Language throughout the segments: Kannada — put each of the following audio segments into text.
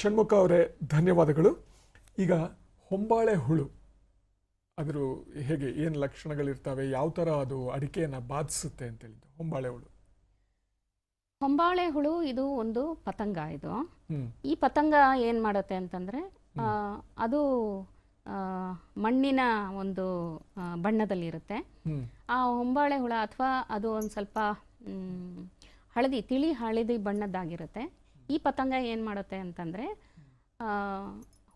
ಷಣ್ಮುಖ ಅವರೇ ಧನ್ಯವಾದಗಳು. ಈಗ ಹೊಂಬಾಳೆ ಹುಳು. ಅದರ ಹೇಗೆ ಏನು ಲಕ್ಷಣಗಳಿರ್ತವೆ ಯಾವ ಥರ ಅದು ಅಡಿಕೆಯನ್ನು ಬಾಧಿಸುತ್ತೆ ಅಂತ ಹೇಳಿದ್ದು ಹೊಂಬಾಳೆ ಹುಳು. ಹೊಂಬಾಳೆ ಹುಳು ಇದು ಒಂದು ಪತಂಗ ಇದು. ಈ ಪತಂಗ ಏನು ಮಾಡುತ್ತೆ ಅಂತಂದರೆ ಅದು ಮಣ್ಣಿನ ಒಂದು ಬಣ್ಣದಲ್ಲಿರುತ್ತೆ. ಆ ಹೊಂಬಾಳೆ ಹುಳ ಅಥವಾ ಅದು ಒಂದು ಸ್ವಲ್ಪ ಹಳದಿ ತಿಳಿ ಹಳದಿ ಬಣ್ಣದ್ದಾಗಿರುತ್ತೆ. ಈ ಪತಂಗ ಏನು ಮಾಡುತ್ತೆ ಅಂತಂದರೆ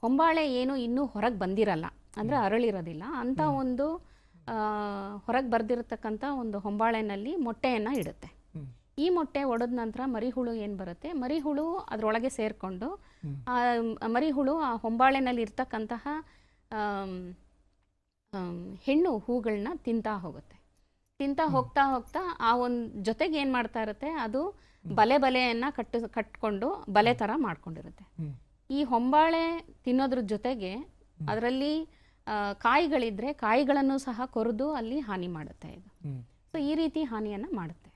ಹೊಂಬಾಳೆ ಏನು ಇನ್ನೂ ಹೊರಗೆ ಬಂದಿರಲ್ಲ ಅಂದರೆ ಅರಳಿರೋದಿಲ್ಲ. ಅಂಥ ಒಂದು ಹೊರಗೆ ಬರ್ದಿರತಕ್ಕಂಥ ಒಂದು ಹೊಂಬಾಳೆನಲ್ಲಿ ಮೊಟ್ಟೆಯನ್ನು ಇಡುತ್ತೆ. ಈ ಮೊಟ್ಟೆ ಒಡೆದ ನಂತರ ಮರಿಹುಳು ಏನು ಬರುತ್ತೆ? ಮರಿಹುಳು ಅದರೊಳಗೆ ಸೇರಿಕೊಂಡು. ಆ ಮರಿಹುಳು ಆ ಹೊಂಬಾಳೆನಲ್ಲಿ ಇರ್ತಕ್ಕಂತಹ ಹೆಣ್ಣು ಹೂಗಳನ್ನ ತಿಂತಾ ಹೋಗುತ್ತೆ. ತಿಂತಾ ಹೋಗ್ತಾ ಹೋಗ್ತಾ ಆ ಒಂದು ಜೊತೆಗೆ ಏನ್ ಮಾಡ್ತಾ ಇರುತ್ತೆ ಅದು ಬಲೆ ಬಲೆಯನ್ನ ಕಟ್ಟು ಕಟ್ಕೊಂಡು ಬಲೆ ತರ ಮಾಡ್ಕೊಂಡಿರುತ್ತೆ. ಈ ಹೊಂಬಾಳೆ ತಿನ್ನೋದ್ರ ಜೊತೆಗೆ ಅದರಲ್ಲಿ ಕಾಯಿಗಳಿದ್ರೆ ಕಾಯಿಗಳನ್ನು ಸಹ ಕೊರೆದು ಅಲ್ಲಿ ಹಾನಿ ಮಾಡುತ್ತೆ ಇದು. ಸೊ ಈ ರೀತಿ ಹಾನಿಯನ್ನ ಮಾಡುತ್ತೆ.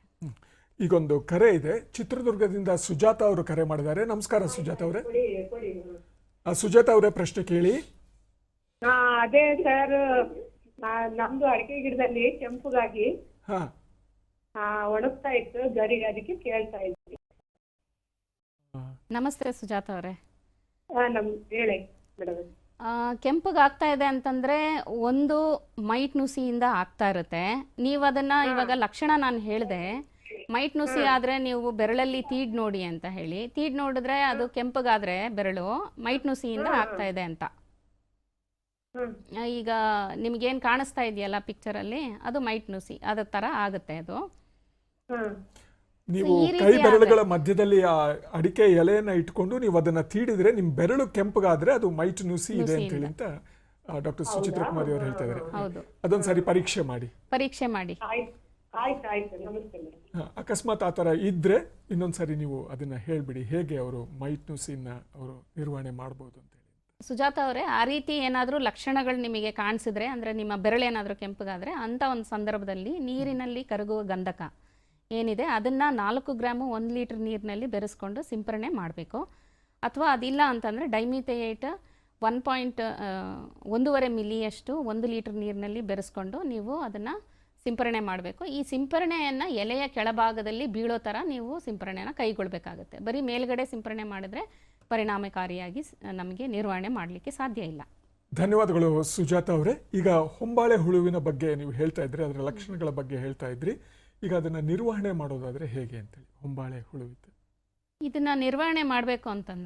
ಈಗೊಂದು ಕರೆ ಇದೆ. ಚಿತ್ರದುರ್ಗದಿಂದ ಸುಜಾತ ಅವರು ಕರೆ ಮಾಡಿದ್ದಾರೆ. ನಮಸ್ಕಾರ ಸುಜಾತ ಅವರೇ. ಸುಜಾತ ಅವರೇ ಪ್ರಶ್ನೆ ಕೇಳಿ. ಅದೇ ಸರ್ ನಮ್ದು ಅಡಿಕೆ ಗಿಡದಲ್ಲಿ ಕೆಂಪುಗಾಗಿ ಹಾ. ಆ, ಒಣಗ್ತಾ ಇತ್ತು. ಗರಿ ಅದಕ್ಕೆ ಕೇಳ್ತಾ ಇದ್ವಿ. ನಮಸ್ತೆ ಸುಜಾತ ಅವರೇ. ಹಾ ನಮ್ ಹೇಳಿ ಮೇಡಮ್. ಕೆಂಪಗೆ ಆಗ್ತಾ ಇದೆ ಅಂತಂದ್ರೆ ಒಂದು ಮೈಟ್ ನುಸಿಯಿಂದ ಆಗ್ತಾ ಇರುತ್ತೆ. ನೀವು ಅದನ್ನ ಇವಾಗ ಲಕ್ಷಣ ನಾನು ಹೇಳಿದೆ. ಮೈಟ್ ನುಸಿ ಆದ್ರೆ ನೀವು ಬೆರಳಲ್ಲಿ ತೀಡ್ ನೋಡಿ ಅಂತ ಹೇಳಿ. ತೀಡ್ ನೋಡಿದ್ರೆ ಅದು ಕೆಂಪಗಾದ್ರೆ ಬೆರಳು. ಮೈಟ್ ನುಸಿಯಿಂದ ಆಗ್ತಾ ಇದೆ ಅಂತ. ಈಗ ನಿಮ್ಗೇನು ಕಾಣಿಸ್ತಾ ಇದೆಯಲ್ಲ ಪಿಕ್ಚರಲ್ಲಿ ಅದು ಮೈಟ್ ನುಸಿ ಅದ ತರ ಆಗುತ್ತೆ ಅದು. ನೀವು ಕೈ ಬೆರಳುಗಳ ಮಧ್ಯದಲ್ಲಿ ಆ ಅಡಿಕೆ ಎಲೆಯನ್ನ ಇಟ್ಕೊಂಡು ನೀವು ಅದನ್ನ ತೀಡಿದ್ರೆ ನಿಮ್ ಬೆರಳು ಕೆಂಪಗಾದ್ರೆ ಅದು ಮೈಟ್ ನುಸಿ ಇದೆ ಅಂತ ಹೇಳಿ ಅಂತ ಡಾಕ್ಟರ್ ಸುಚಿತ್ರ ಕುಮಾರಿ ಅವರು ಹೇಳ್ತಾ ಇದ್ದಾರೆ ಹೌದು. ಅದೊಂದಸಾರಿ ಪರೀಕ್ಷೆ ಮಾಡಿ. ಪರೀಕ್ಷೆ ಮಾಡಿ. ಅಕಸ್ಮಾತ್ ಆ ತರ ಇದ್ರೆ ಇನ್ನೊಂದ್ಸರಿ ನೀವು ಅದನ್ನ ಹೇಳ್ಬಿಡಿ ಹೇಗೆ ಅವರು ಮೈಟ್ ನುಸಿನ ಅವರು ನಿರ್ವಹಣೆ ಮಾಡ್ಬೋದು ಅಂತ ಹೇಳಿ. ಸುಜಾತ ಅವರೇ, ಆ ರೀತಿ ಏನಾದರೂ ಲಕ್ಷಣಗಳು ನಿಮಗೆ ಕಾಣಿಸಿದ್ರೆ, ಅಂದರೆ ನಿಮ್ಮ ಬೆರಳೇನಾದರೂ ಕೆಂಪಗಾದರೆ ಅಂಥ ಒಂದು ಸಂದರ್ಭದಲ್ಲಿ ನೀರಿನಲ್ಲಿ ಕರಗುವ ಗಂಧಕ ಏನಿದೆ, ಅದನ್ನು ನಾಲ್ಕು ಗ್ರಾಮು ಒಂದು ಲೀಟ್ರ್ ನೀರಿನಲ್ಲಿ ಬೆರೆಸ್ಕೊಂಡು ಸಿಂಪರಣೆ ಮಾಡಬೇಕು. ಅಥವಾ ಅದಿಲ್ಲ ಅಂತಂದರೆ ಡೈಮಿಥೈಟ್ ಒನ್ ಪಾಯಿಂಟ್ ಒಂದೂವರೆ ಮಿಲಿಯಷ್ಟು ಒಂದು ಲೀಟ್ರ್ ನೀರಿನಲ್ಲಿ ಬೆರೆಸ್ಕೊಂಡು ನೀವು ಅದನ್ನು ಸಿಂಪರಣೆ ಮಾಡಬೇಕು. ಈ ಸಿಂಪರಣೆಯನ್ನು ಎಲೆಯ ಕೆಳಭಾಗದಲ್ಲಿ ಬೀಳೋ ಥರ ನೀವು ಸಿಂಪರಣೆಯನ್ನು ಕೈಗೊಳ್ಳಬೇಕಾಗುತ್ತೆ ಬರೀ ಮೇಲ್ಗಡೆ ಸಿಂಪರಣೆ ಮಾಡಿದ್ರೆ ಪರಿಣಾಮಕಾರಿಯಾಗಿ ನಮಗೆ ನಿರ್ವಹಣೆ ಮಾಡಲಿಕ್ಕೆ ಸಾಧ್ಯ ಇಲ್ಲ. ಧನ್ಯವಾದಗಳು ಸುಜಾತ ಅವರೇ. ಈಗ ಹೊಂಬಾಳೆ ಹುಳುವಿನ ಬಗ್ಗೆ ನೀವು ಹೇಳ್ತಾ ಇದ್ರಿ ಅದರ ಲಕ್ಷಣಗಳ ಬಗ್ಗೆ ಹೇಳ್ತಾ ಇದ್ರಿ. ಈಗ ಅದನ್ನು ನಿರ್ವಹಣೆ ಮಾಡೋದಾದರೆ ಹೇಗೆ ಅಂತೇಳಿ ಹೊಂಬಾಳೆ ಹುಳುವಿದ್ದು. ಇದನ್ನು ನಿರ್ವಹಣೆ ಮಾಡಬೇಕು ಅಂತಂದ್ರೆ